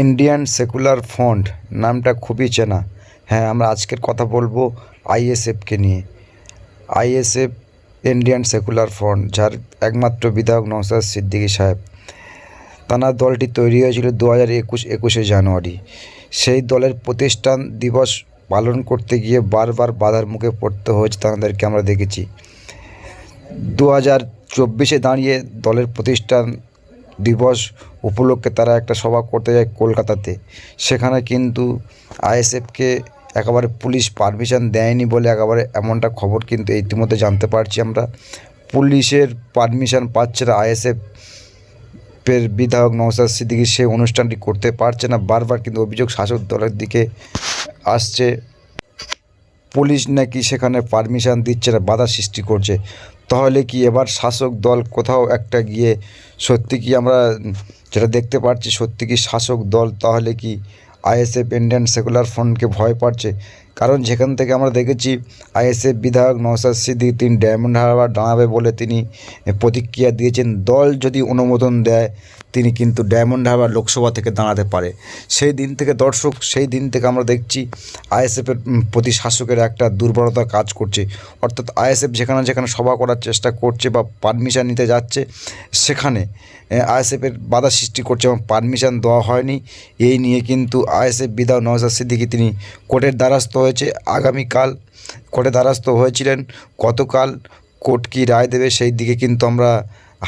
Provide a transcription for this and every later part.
Indian secular front নামটা খুবই চেনা। হ্যাঁ আমরা আজকের কথা বলব আইএসএফকে নিয়ে। আইএসএফ ইন্ডিয়ান সেকুলার ফ্রন্ট যার একমাত্র বিধায়ক নওসাদ সিদ্দিকী সাহেব। তাঁর দলটি তৈরি হয়েছিল দু হাজার একুশ একুশে জানুয়ারি। সেই দলের প্রতিষ্ঠান দিবস পালন করতে গিয়ে বারবার বাধার মুখে পড়তে হয়েছে তাদেরকে আমরা দেখেছি। দু হাজার চব্বিশে দাঁড়িয়ে দলের প্রতিষ্ঠান দিবস উপলক্ষে তারা একটা সভা করতে যায় কলকাতাতে। সেখানে কিন্তু আইএসএফকে একেবারে পুলিশ পারমিশন দেয়নি বলে একেবারে এমনটা খবর কিন্তু ইতিমধ্যে জানতে পারছি আমরা। পুলিশের পারমিশন পাচ্ছে না আইএসএফ এর বিধায়ক নওসাদ সিদ্দিকী, সে অনুষ্ঠানটি করতে পারছে না। বারবার কিন্তু অভিযোগ শাসক দলের দিকে আসছে। পুলিশ নাকি সেখানে পারমিশন দিচ্ছে না, বাধা সৃষ্টি করছে। তাহলে কি এবার শাসক দল কোথাও একটা গিয়ে সত্যি কি আমরা যেটা দেখতে পাচ্ছি সত্যি কি শাসক দল, তাহলে কি আইএসএফ ইন্ডিয়ান সেকুলার ফ্রন্টকে ভয় পাচ্ছে? কারণ যেখান থেকে আমরা দেখেছি আইএসএফ বিধায়ক নওসাদ সিদ্দিক তিনি ডায়মন্ড হারবার দাঁড়াবে বলে তিনি প্রতিক্রিয়া দিয়েছেন। দল যদি অনুমোদন দেয়, তিনি কিন্তু ডায়মন্ড হারবার লোকসভা থেকে দাঁড়াতে পারে। সেই দিন থেকে দর্শক, সেই দিন থেকে আমরা দেখছি আইএসএফের প্রতি শাসকের একটা দুর্বলতা কাজ করছে। অর্থাৎ আইএসএফ যেখানে যেখানে সভা করার চেষ্টা করছে বা পারমিশন নিতে যাচ্ছে, সেখানে আইএসএফের বাধা সৃষ্টি করছে এবং পারমিশন দেওয়া হয়নি। এই নিয়ে কিন্তু আইএসএফ বিধায়ক নওয়াজ সিদ্দিকী তিনি কোর্টের দ্বারস্থ হয়েছে, আগামীকাল কোর্টে দ্বারস্থ হয়েছিলেন। কতকাল কোর্ট কী রায় দেবে সেই দিকে কিন্তু আমরা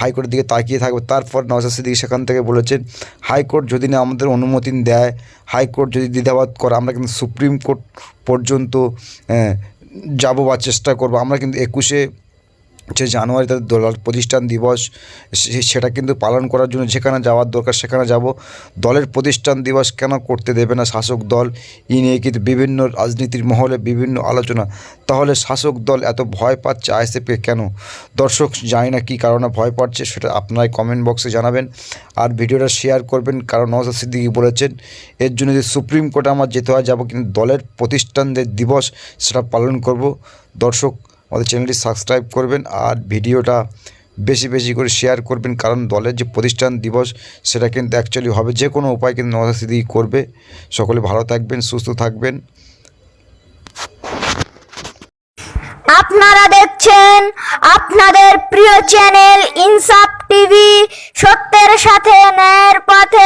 হাইকোর্টের দিকে তাকিয়ে থাকব। তারপর নওয়াজ সিদ্দিক সেখান থেকে বলেছেন, হাইকোর্ট যদি না আমাদের অনুমতি দেয়, হাইকোর্ট যদি দ্বিধাবাদ করে, আমরা কিন্তু সুপ্রিম কোর্ট পর্যন্ত যাব বা চেষ্টা করব। আমরা কিন্তু একুশে যে জানুয়ারি তাদের দল প্রতিষ্ঠান দিবস সেটা কিন্তু পালন করার জন্য যেখানে যাওয়ার দরকার সেখানে যাব। দলের প্রতিষ্ঠান দিবস কেন করতে দেবে না শাসক দল? ই নিয়ে কিন্তু বিভিন্ন রাজনীতির মহলে বিভিন্ন আলোচনা। তাহলে শাসক দল এত ভয় পাচ্ছে আইএসএফকে কেন? দর্শক জানি না কী কারণে ভয় পাচ্ছে, সেটা আপনারাই কমেন্ট বক্সে জানাবেন। আর ভিডিওটা শেয়ার করবেন, কারণ নওয়াজ সিদ্দিকী বলেছেন, এর জন্য যদি সুপ্রিম কোর্টে আমার যেতে হয়, যাব, কিন্তু দলের প্রতিষ্ঠানদের দিবস সেটা পালন করব। দর্শক আমাদের চ্যানেলটি সাবস্ক্রাইব করবেন আর ভিডিওটা বেশি বেশি করে শেয়ার করবেন, কারণ দলের যে প্রতিষ্ঠান দিবস সেটা কিন্তু অ্যাকচুয়ালি হবে, যে কোনো উপায় কিন্তু সিদ্দিকী করবে। সকলে ভালো থাকবেন, সুস্থ থাকবেন। আপনারা দেখছেন আপনাদের প্রিয় চ্যানেল ইনসাফ টিভি। সত্যের সাথে ন্যায়ের পথে